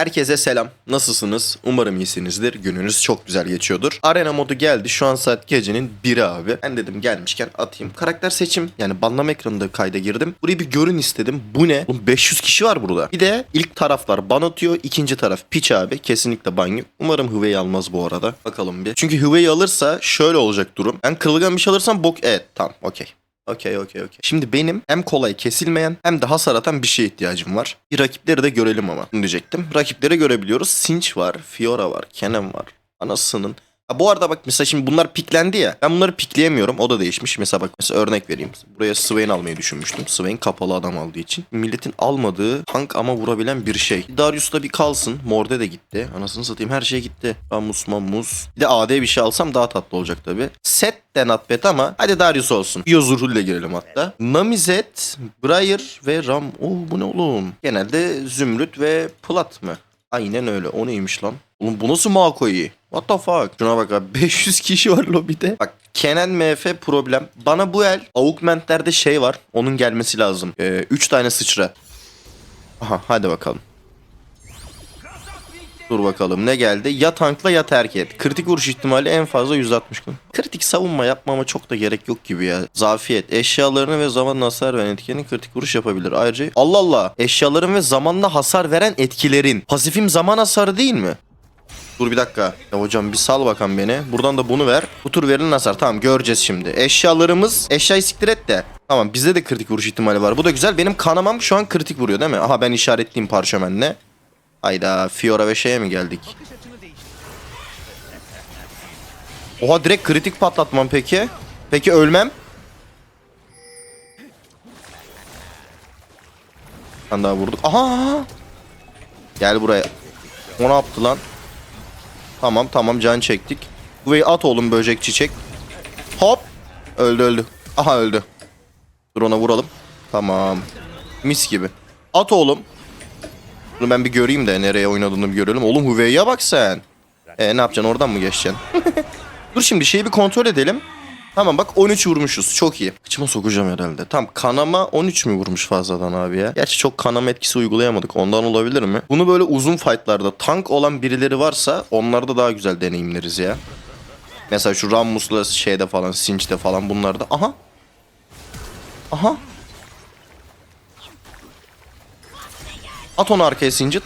Herkese selam. Nasılsınız? Umarım iyisinizdir. Gününüz çok güzel geçiyordur. Arena modu geldi. Şu an saat gecenin 1'i abi. Ben dedim gelmişken atayım. Karakter seçim. Yani banlama ekranında kayda girdim. Burayı bir görün istedim. Bu ne? Oğlum 500 kişi var burada. Bir de ilk taraflar ban atıyor. ikinci taraf piç abi. Kesinlikle ban yok. Umarım Hüveyi almaz bu arada. Bakalım bir. Çünkü Hüveyi alırsa şöyle olacak durum. Ben kırılgan bir şey alırsam bok... Evet tamam okey. Okey okey okey. Şimdi benim hem kolay kesilmeyen hem de hasar atan bir şeye ihtiyacım var. Bir rakipleri de görelim ama. Bunu diyecektim. Rakipleri görebiliyoruz. Sinch var, Fiora var, Kennen var. Anasının. Bu arada bak mesela şimdi bunlar piklendi ya. Ben bunları pikleyemiyorum. O da değişmiş. Mesela bak mesela örnek vereyim. Buraya Swain almayı düşünmüştüm. Swain kapalı adam aldığı için. Milletin almadığı tank ama vurabilen bir şey. Darius da bir kalsın. Morde de gitti. Anasını satayım her şey gitti. Ramus Mamus. Bir de AD bir şey alsam daha tatlı olacak tabi. Set de not ama hadi Darius olsun. Yozurhul girelim hatta. Namizet, Briar ve Ram. Oo bu ne oğlum? Genelde Zümrüt ve Plat mı? Aynen öyle. O neymiş lan? Oğlum bu nasıl Mako'yu? What the fuck? Şuna bak abi. 500 kişi var lobide. Bak Kenan MF problem. Bana bu el augmentlerde şey var. Onun gelmesi lazım. 3 tane sıçra. Aha hadi bakalım. Dur bakalım ne geldi? Ya tankla ya terk et. Kritik vuruş ihtimali en fazla 160 gün. Kritik savunma yapmama çok da gerek yok gibi ya. Zafiyet. Eşyalarını ve zamanla hasar veren etkinin kritik vuruş yapabilir. Ayrıca Allah Allah. Eşyaların ve zamanla hasar veren etkilerin. Pasifim zaman hasarı değil mi? Dur bir dakika. Ya hocam bir sal bakan beni. Buradan da bunu ver. Bu tur verilen hasar. Tamam göreceğiz şimdi. Eşyalarımız. Eşyayı siktir et de. Tamam bizde de kritik vuruş ihtimali var. Bu da güzel. Benim kanamam şu an kritik vuruyor değil mi? Aha ben işaretliyim parşömenle. Hayda Fiora ve şeye mi geldik? Oha direkt kritik patlatmam peki. Peki ölmem. Ben daha vurduk. Aha! Gel buraya. O ne yaptı lan? Tamam tamam can çektik. Burayı at oğlum böcek çiçek. Hop. Öldü öldü. Aha öldü. Dur ona vuralım. Tamam. Mis gibi. At oğlum. Bunu ben bir göreyim de nereye oynadığını bir görelim. Oğlum Hüvey'e bak sen. E ne yapacaksın oradan mı geçeceksin? Dur şimdi şeyi bir kontrol edelim. Tamam bak 13 vurmuşuz. Çok iyi. Kıçıma sokacağım herhalde. Tam kanama 13 mü vurmuş fazladan abi ya? Gerçi çok kanama etkisi uygulayamadık. Ondan olabilir mi? Bunu böyle uzun fightlarda tank olan birileri varsa onlarda daha güzel deneyimleriz ya. Mesela şu Rammus'la şeyde falan, Sinch'te falan bunlarda. Aha. Aha. At onu arkaya Singed.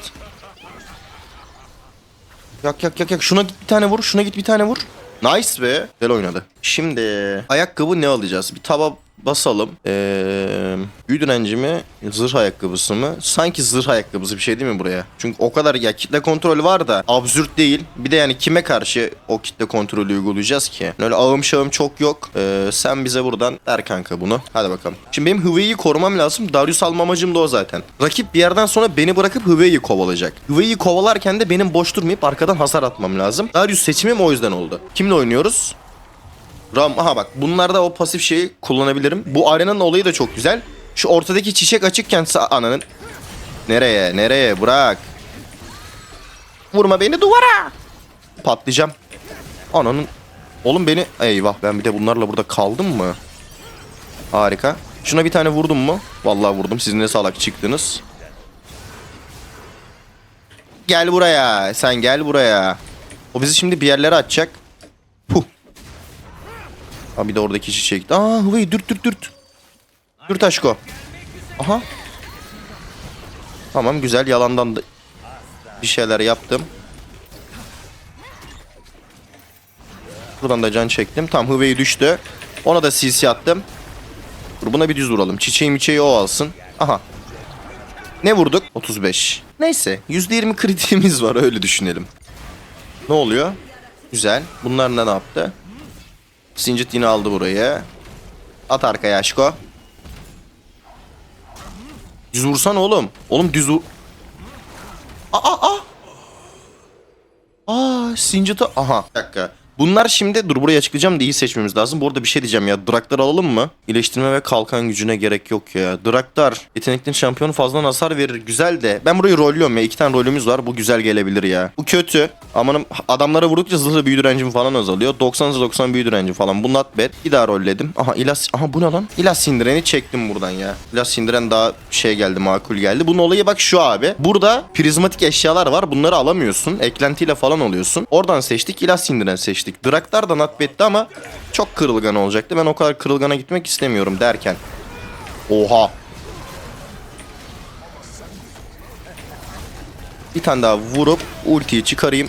Yak yak yak yak. Şuna git bir tane vur. Şuna git bir tane vur. Nice be. Güzel oynadı. Şimdi ayakkabı ne alacağız? Bir taba basalım. Ee, büyü direnci mi? Zırh ayakkabısı mı? Sanki zırh ayakkabısı bir şey değil mi buraya? Çünkü o kadar ya kitle kontrolü var da absürt değil. Bir de yani kime karşı o kitle kontrolü uygulayacağız ki? Öyle ağım şağım çok yok. Ee, sen bize buradan ver kanka bunu. Hadi bakalım. Şimdi benim Hüveyi'yi korumam lazım. Darius alma amacım da o zaten. Rakip bir yerden sonra beni bırakıp Hüveyi'yi kovalayacak. Hüveyi'yi kovalarken de benim boş durmayıp arkadan hasar atmam lazım. Darius seçimim o yüzden oldu. Kimle oynuyoruz? Ram aha bak bunlarda o pasif şeyi kullanabilirim. Bu arenanın olayı da çok güzel. Şu ortadaki çiçek açıkken ananın. Nereye nereye bırak. Vurma beni duvara. Patlayacağım. Ananın. Oğlum beni. Eyvah ben bir de bunlarla burada kaldım mı? Harika. Şuna bir tane vurdum mu? Vallahi vurdum. Siz ne salak çıktınız. Gel buraya. Sen gel buraya. O bizi şimdi bir yerlere atacak. Abi bir de oradaki çiçek. Aa hıvayı dürt dürt dürt. Dürt aşko. Aha. Tamam güzel yalandan da bir şeyler yaptım. Buradan da can çektim. Tam hıvayı düştü. Ona da CC attım. Dur buna bir düz vuralım. Çiçeği miçeği o alsın. Aha. Ne vurduk? 35. Neyse. %20 kritiğimiz var öyle düşünelim. Ne oluyor? Güzel. Bunlar ne yaptı? Sincit yine aldı burayı. At arkaya aşko. Düz vursan oğlum. Oğlum düz vur. Aa aa. Aa Sincit'i aha. Bir dakika. Bunlar şimdi dur burayı açıklayacağım da iyi seçmemiz lazım. Bu arada bir şey diyeceğim ya. Draktar alalım mı? İyileştirme ve kalkan gücüne gerek yok ya. Draktar yetenekli şampiyonu fazladan hasar verir. Güzel de. Ben burayı rollüyorum ya. İki tane rolümüz var. Bu güzel gelebilir ya. Bu kötü. Amanım adamlara vurdukça zırhlı büyü direncim falan azalıyor. 90 90 büyü direnci falan. Bu not bad. Bir daha rolledim. Aha ilas. Aha bu ne lan? İlas sindireni çektim buradan ya. İlas sindiren daha şey geldi makul geldi. Bunun olayı bak şu abi. Burada prizmatik eşyalar var. Bunları alamıyorsun. Eklentiyle falan alıyorsun. Oradan seçtik. İlas sindiren seçtik. Draktar da not bad'ti ama çok kırılgan olacaktı. Ben o kadar kırılgana gitmek istemiyorum derken. Oha. Bir tane daha vurup ultiyi çıkarayım.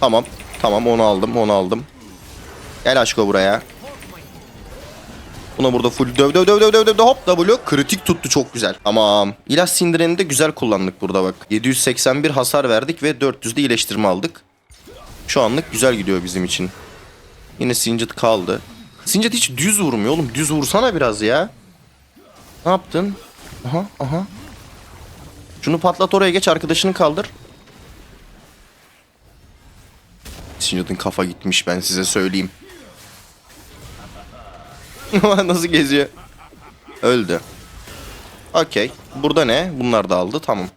Tamam. Tamam onu aldım onu aldım. Gel aşko buraya. Buna burada full döv döv döv döv döv döv hop W kritik tuttu çok güzel. Tamam. İlaç sindireni de güzel kullandık burada bak. 781 hasar verdik ve 400 de iyileştirme aldık. Şu anlık güzel gidiyor bizim için. Yine Singed kaldı. Singed hiç düz vurmuyor oğlum. Düz vursana biraz ya. Ne yaptın? Aha aha. Şunu patlat oraya geç arkadaşını kaldır. Singed'ın kafa gitmiş ben size söyleyeyim. Nasıl geziyor? Öldü. Okey. Burada ne? Bunlar da aldı. Tamam.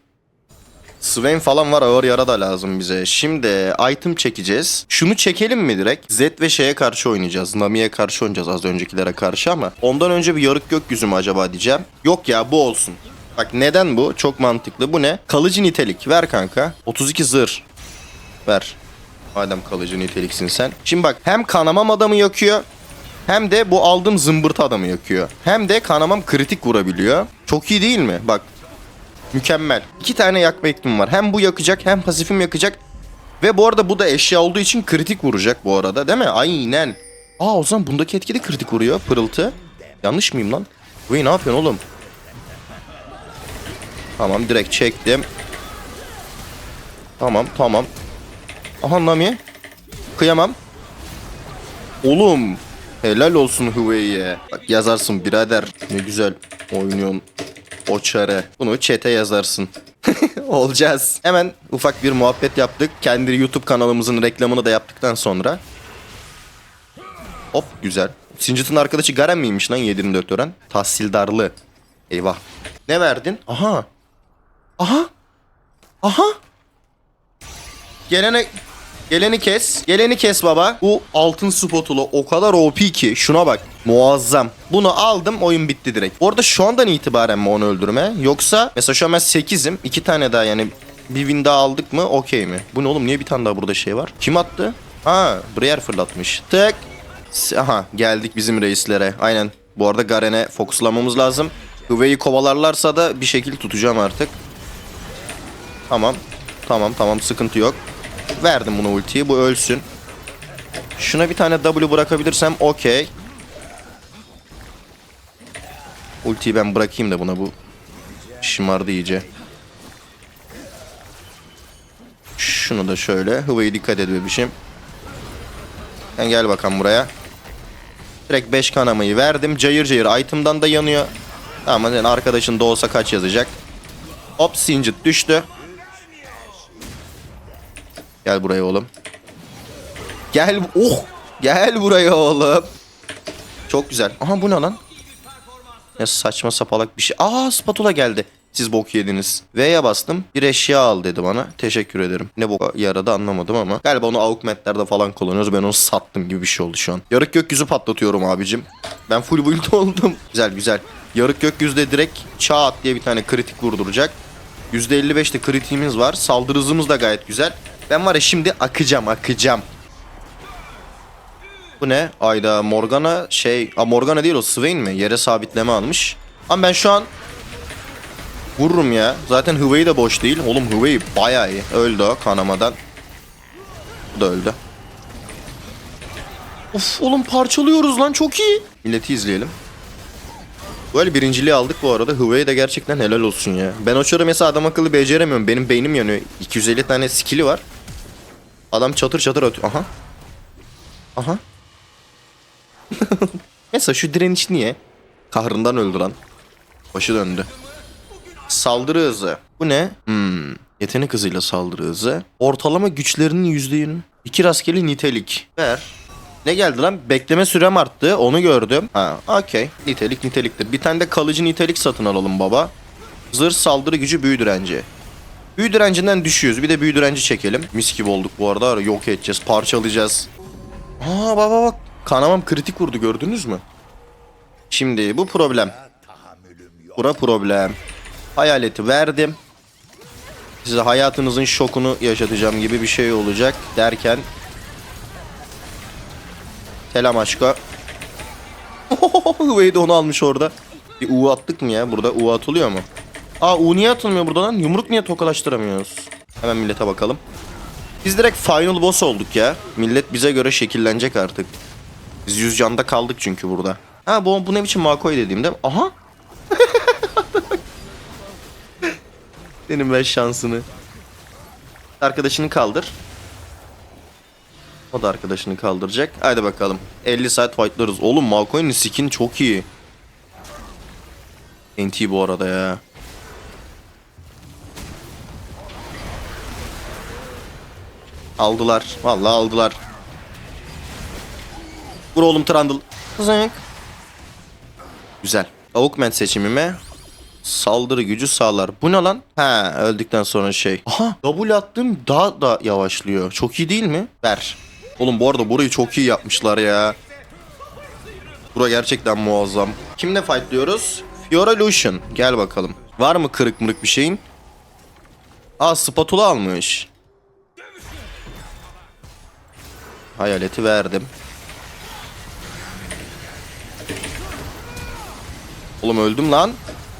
Swain falan var ağır yara da lazım bize. Şimdi item çekeceğiz. Şunu çekelim mi direkt? Z ve şeye karşı oynayacağız. Nami'ye karşı oynayacağız az öncekilere karşı ama. Ondan önce bir yarık gökyüzü mü acaba diyeceğim. Yok ya bu olsun. Bak neden bu? Çok mantıklı. Bu ne? Kalıcı nitelik. Ver kanka. 32 zırh. Ver. Madem kalıcı niteliksin sen. Şimdi bak hem kanamam adamı yakıyor. Hem de bu aldığım zımbırtı adamı yakıyor. Hem de kanamam kritik vurabiliyor. Çok iyi değil mi? Bak. Mükemmel. İki tane yakma eklim var. Hem bu yakacak hem pasifim yakacak. Ve bu arada bu da eşya olduğu için kritik vuracak bu arada değil mi? Aynen. Aa o zaman bundaki etki de kritik vuruyor. Pırıltı. Yanlış mıyım lan? Vay ne yapıyorsun oğlum? Tamam direkt çektim. Tamam tamam. Aha Nami. Kıyamam. Oğlum. Helal olsun Hüvey'e. Bak yazarsın birader. Ne güzel oynuyorsun. O çare. Bunu chat'e yazarsın. Olacağız. Hemen ufak bir muhabbet yaptık. Kendi YouTube kanalımızın reklamını da yaptıktan sonra. Hop güzel. Singit'in arkadaşı Garen miymiş lan 724 öğren? Tahsildarlı. Eyvah. Ne verdin? Aha. Aha. Aha. Gelene Geleni kes. Geleni kes baba. Bu altın spotulu o kadar OP ki. Şuna bak. Muazzam. Bunu aldım oyun bitti direkt. Bu arada şu andan itibaren mi onu öldürme? Yoksa mesela şu an ben 8'im. 2 tane daha yani bir win daha aldık mı okey mi? Bu ne oğlum niye bir tane daha burada şey var? Kim attı? Ha Brier fırlatmış. Tık. Aha geldik bizim reislere. Aynen. Bu arada Garen'e fokuslamamız lazım. Hüveyi kovalarlarsa da bir şekil tutacağım artık. Tamam. Tamam tamam sıkıntı yok. Verdim buna ultiyi. Bu ölsün. Şuna bir tane W bırakabilirsem okey. Ultiyi ben bırakayım da buna bu şımardı iyice. Şunu da şöyle. Hıvayı dikkat et bebişim. Sen gel bakalım buraya. Direkt 5 kanamayı verdim. Cayır cayır item'dan da yanıyor. Ama yani arkadaşın da olsa kaç yazacak. Hop Singed düştü. Gel buraya oğlum. Gel. Oh. Gel buraya oğlum. Çok güzel. Aha bu ne lan? Ya saçma sapalak bir şey. Aa spatula geldi. Siz bok yediniz. V'ye bastım. Bir eşya al dedi bana. Teşekkür ederim. Ne bok yaradı anlamadım ama. Galiba onu augmentlerde falan kullanıyoruz. Ben onu sattım gibi bir şey oldu şu an. Yarık gökyüzü patlatıyorum abicim. Ben full build oldum. Güzel güzel. Yarık gökyüzde direkt çat diye bir tane kritik vurduracak. %55'te kritiğimiz var. Saldırı hızımız da gayet güzel. Ben var ya şimdi akacağım akacağım. Bu ne? Ayda Morgana şey... A Morgana değil o Swain mi? Yere sabitleme almış. Ama ben şu an vururum ya. Zaten Hüvey de boş değil. Oğlum Hüvey bayağı iyi. Öldü o kanamadan. Bu da öldü. Of oğlum parçalıyoruz lan çok iyi. Milleti izleyelim. Böyle birinciliği aldık bu arada. Hüvey de gerçekten helal olsun ya. Ben o çarı mesela adam akıllı beceremiyorum. Benim beynim yanıyor. 250 tane skill'i var. Adam çatır çatır atıyor. Aha. Aha. mesela şu direniş niye? Kahrından öldü. Başı döndü. Saldırı hızı. Bu ne? Hmm. Yetenek hızıyla saldırı hızı. Ortalama güçlerinin %20. İki rastgele nitelik. Ver. Ne geldi lan? Bekleme sürem arttı. Onu gördüm. Ha, okey. Nitelik niteliktir. Bir tane de kalıcı nitelik satın alalım baba. Zırh saldırı gücü büyü direnci. Büyü direncinden düşüyoruz. Bir de büyü direnci çekelim. Mis gibi olduk bu arada. Yok edeceğiz. Parçalayacağız. Aa baba bak. Kanamam kritik vurdu gördünüz mü? Şimdi bu problem. Bura problem. Hayaleti verdim. Size hayatınızın şokunu yaşatacağım gibi bir şey olacak derken Selam aşka. Wade onu almış orada. Bir U attık mı ya? Burada U atılıyor mu? Aa U niye atılmıyor burada lan? Yumruk niye tokalaştıramıyoruz? Hemen millete bakalım. Biz direkt final boss olduk ya. Millet bize göre şekillenecek artık. Biz yüz canda kaldık çünkü burada. Ha bu, bu ne biçim Makoy dediğimde. Aha. Benim ben şansını. Arkadaşını kaldır. O da arkadaşını kaldıracak. Haydi bakalım. 50 saat fightlarız. Oğlum Malkoy'un skin çok iyi. NT bu arada ya. Aldılar. Vallahi aldılar. Vur oğlum Trundle. Zınk. Güzel. Augment seçimime saldırı gücü sağlar. Bu ne lan? Ha öldükten sonra şey. Aha W attım daha da yavaşlıyor. Çok iyi değil mi? Ver. Oğlum bu arada burayı çok iyi yapmışlar ya. Bura gerçekten muazzam. Kimle fightlıyoruz? Fiora Lucian. Gel bakalım. Var mı kırık mırık bir şeyin? Aa spatula almış. Hayaleti verdim. Oğlum öldüm lan.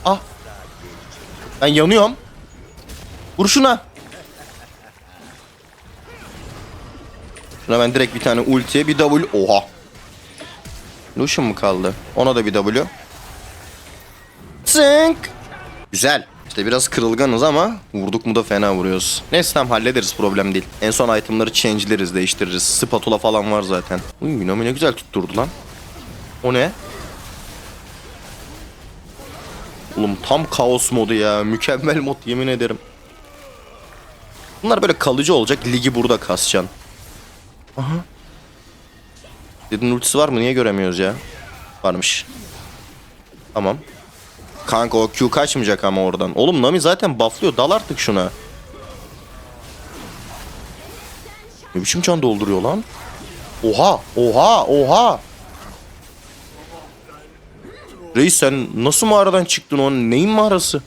Ah. Ben yanıyorum. Vur şuna. Şuna ben direkt bir tane ultiye bir W. Oha. Lucian mı kaldı? Ona da bir W. Zınk. Güzel. İşte biraz kırılganız ama vurduk mu da fena vuruyoruz. Neyse tamam hallederiz problem değil. En son itemları change'leriz değiştiririz. Spatula falan var zaten. Uy Nami ne güzel tutturdu lan. O ne? Oğlum tam kaos modu ya. Mükemmel mod yemin ederim. Bunlar böyle kalıcı olacak. Ligi burada kasacaksın. Aha. Dedin ultisi var mı? Niye göremiyoruz ya? Varmış. Tamam. Kanka o Q kaçmayacak ama oradan. Oğlum Nami zaten bufflıyor. Dal artık şuna. Ne biçim can dolduruyor lan? Oha! Oha! Oha! Reis sen nasıl mağaradan çıktın onun? Neyin mağarası?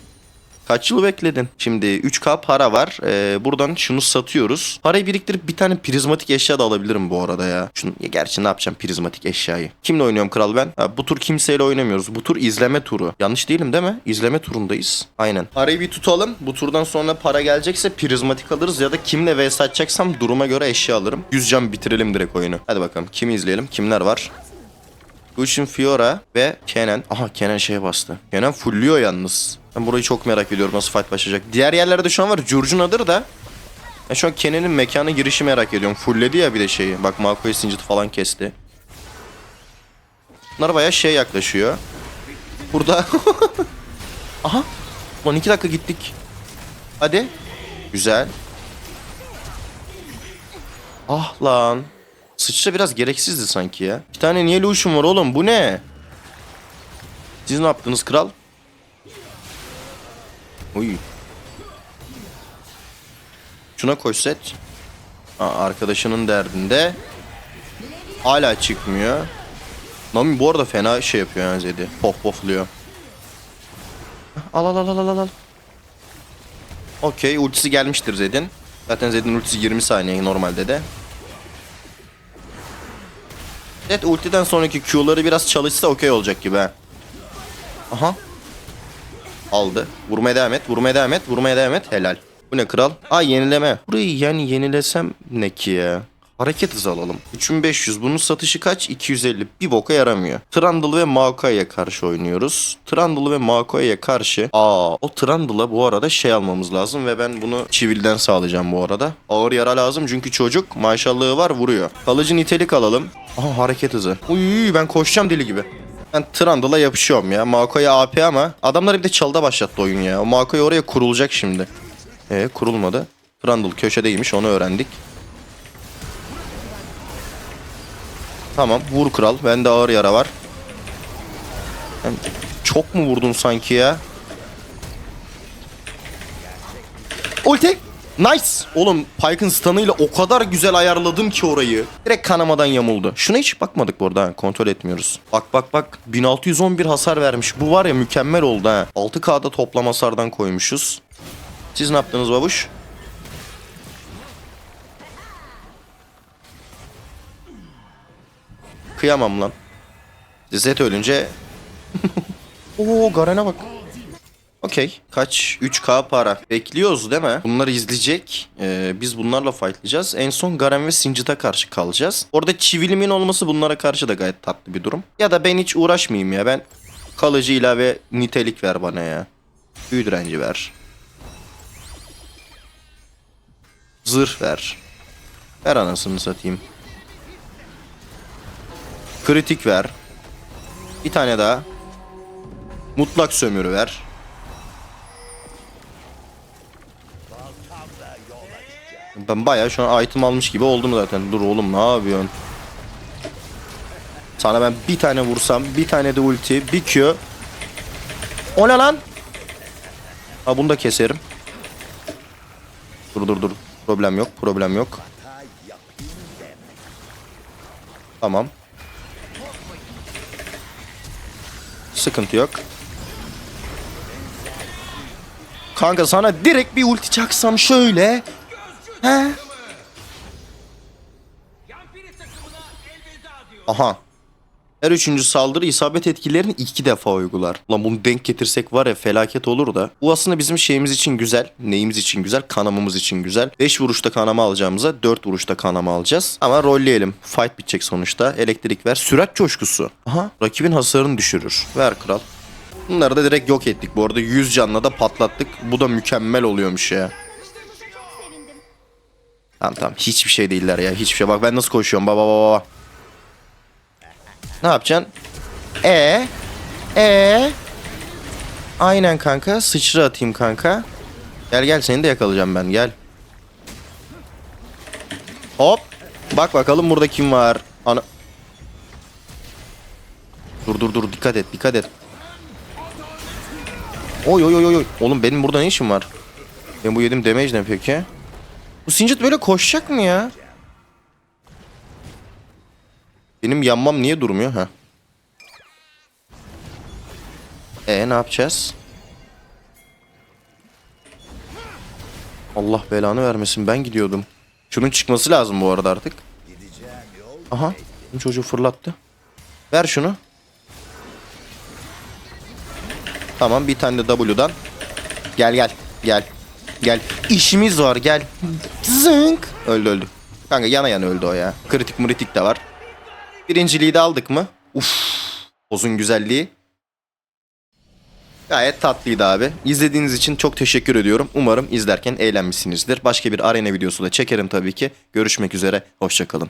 Kaç yıl bekledin? Şimdi 3K para var. Ee, buradan şunu satıyoruz. Parayı biriktirip bir tane prizmatik eşya da alabilirim bu arada ya. Şunu, ya gerçi ne yapacağım prizmatik eşyayı? Kimle oynuyorum kral ben? Ha, bu tur kimseyle oynamıyoruz. Bu tur izleme turu. Yanlış değilim değil mi? İzleme turundayız. Aynen. Parayı bir tutalım. Bu turdan sonra para gelecekse prizmatik alırız ya da kimle vs atacaksam duruma göre eşya alırım. 100 can bitirelim direkt oyunu. Hadi bakalım. Kimi izleyelim? Kimler var? Lucian Fiora ve Kenan. Aha Kenan şeye bastı. Kenan fulluyor yalnız. Ben burayı çok merak ediyorum nasıl fight başlayacak. Diğer yerlerde şu an var. Curcuna'dır da. Ben şu an Kenan'ın mekana girişi merak ediyorum. Fulledi ya bir de şeyi. Bak Malkoy Singed falan kesti. Bunlar bayağı şey yaklaşıyor. Burada. Aha. Lan iki dakika gittik. Hadi. Güzel. Ah lan. Sıçra biraz gereksizdi sanki ya. Bir tane niye Lucian var oğlum bu ne? Siz ne yaptınız kral? Uy. Şuna koş set. Aa, arkadaşının derdinde. Hala çıkmıyor. Nami bu arada fena şey yapıyor yani Zed'i. Pof pofluyor. Al al al al al al. Okey ultisi gelmiştir Zed'in. Zaten Zed'in ultisi 20 saniye normalde de. Evet ultiden sonraki Q'ları biraz çalışsa okey olacak gibi ha. Aha. Aldı. Vurmaya devam et. Vurmaya devam et. Vurmaya devam et. Helal. Bu ne kral? Aa yenileme. Burayı yani yenilesem ne ki ya? Hareket hızı alalım. 3500. Bunun satışı kaç? 250. Bir boka yaramıyor. Trundle ve Maokai'ye karşı oynuyoruz. Trundle ve Maokai'ye karşı. Aa o Trundle'a bu arada şey almamız lazım ve ben bunu Chivil'den sağlayacağım bu arada. Ağır yara lazım çünkü çocuk maşallahı var vuruyor. Kalıcı nitelik alalım. Aha hareket hızı. Uy ben koşacağım deli gibi. Ben Trundle'a yapışıyorum ya. Maokai AP ama adamlar bir de çalda başlattı oyun ya. O Maokai oraya kurulacak şimdi. E kurulmadı. Trundle köşedeymiş onu öğrendik. Tamam vur kral. Bende ağır yara var. Çok mu vurdun sanki ya? Ulti. Nice. Oğlum Pyke'ın stun'ıyla o kadar güzel ayarladım ki orayı. Direkt kanamadan yamuldu. Şuna hiç bakmadık burada ha. Kontrol etmiyoruz. Bak bak bak. 1611 hasar vermiş. Bu var ya mükemmel oldu ha. 6K'da toplam hasardan koymuşuz. Siz ne yaptınız babuş? Kıyamam lan. Zed ölünce... Oo Garen'e bak. Okey. Kaç? 3K para. Bekliyoruz değil mi? Bunları izleyecek. Ee, biz bunlarla fightlayacağız. En son Garen ve Singit'a karşı kalacağız. Orada çivilimin olması bunlara karşı da gayet tatlı bir durum. Ya da ben hiç uğraşmayayım ya. Ben kalıcı ilave nitelik ver bana ya. Büyü direnci ver. Zırh ver. Ver anasını satayım. Kritik ver. Bir tane daha. Mutlak sömürü ver. Ben bayağı şu an item almış gibi oldum zaten. Dur oğlum ne yapıyorsun? Sana ben bir tane vursam, bir tane de ulti, bir Q. O ne lan? Ha bunu da keserim. Dur dur dur. Problem yok, problem yok. Tamam. Sıkıntı yok. Kanka sana direkt bir ulti çaksam şöyle. He? Aha. Her üçüncü saldırı isabet etkilerini iki defa uygular. Lan bunu denk getirsek var ya felaket olur da. Bu aslında bizim şeyimiz için güzel. Neyimiz için güzel? Kanamamız için güzel. 5 vuruşta kanama alacağımıza 4 vuruşta kanama alacağız. Ama rolleyelim. Fight bitecek sonuçta. Elektrik ver. Sürat coşkusu. Aha. Rakibin hasarını düşürür. Ver kral. Bunları da direkt yok ettik. Bu arada 100 canla da patlattık. Bu da mükemmel oluyormuş ya. Tamam tamam. Hiçbir şey değiller ya. Hiçbir şey. Bak ben nasıl koşuyorum. Baba baba baba. Ne yapacaksın? E e Aynen kanka. Sıçra atayım kanka. Gel gel seni de yakalayacağım ben. Gel. Hop. Bak bakalım burada kim var. Ana. Dur dur dur dikkat et dikkat et. Oy oy oy oy. Oğlum benim burada ne işim var? Ben bu yedim damage ne peki? Bu Singed böyle koşacak mı ya? Benim yanmam niye durmuyor ha? E ne yapacağız? Allah belanı vermesin ben gidiyordum. Şunun çıkması lazım bu arada artık. Aha. Çocuğu fırlattı. Ver şunu. Tamam bir tane de W'dan. Gel gel. Gel. Gel. İşimiz var gel. Zınk. Öldü öldü. Kanka yana yana öldü o ya. Kritik mritik de var. Birinciliği de aldık mı? Uf. Bozun güzelliği. Gayet tatlıydı abi. İzlediğiniz için çok teşekkür ediyorum. Umarım izlerken eğlenmişsinizdir. Başka bir arena videosu da çekerim tabii ki. Görüşmek üzere. Hoşçakalın.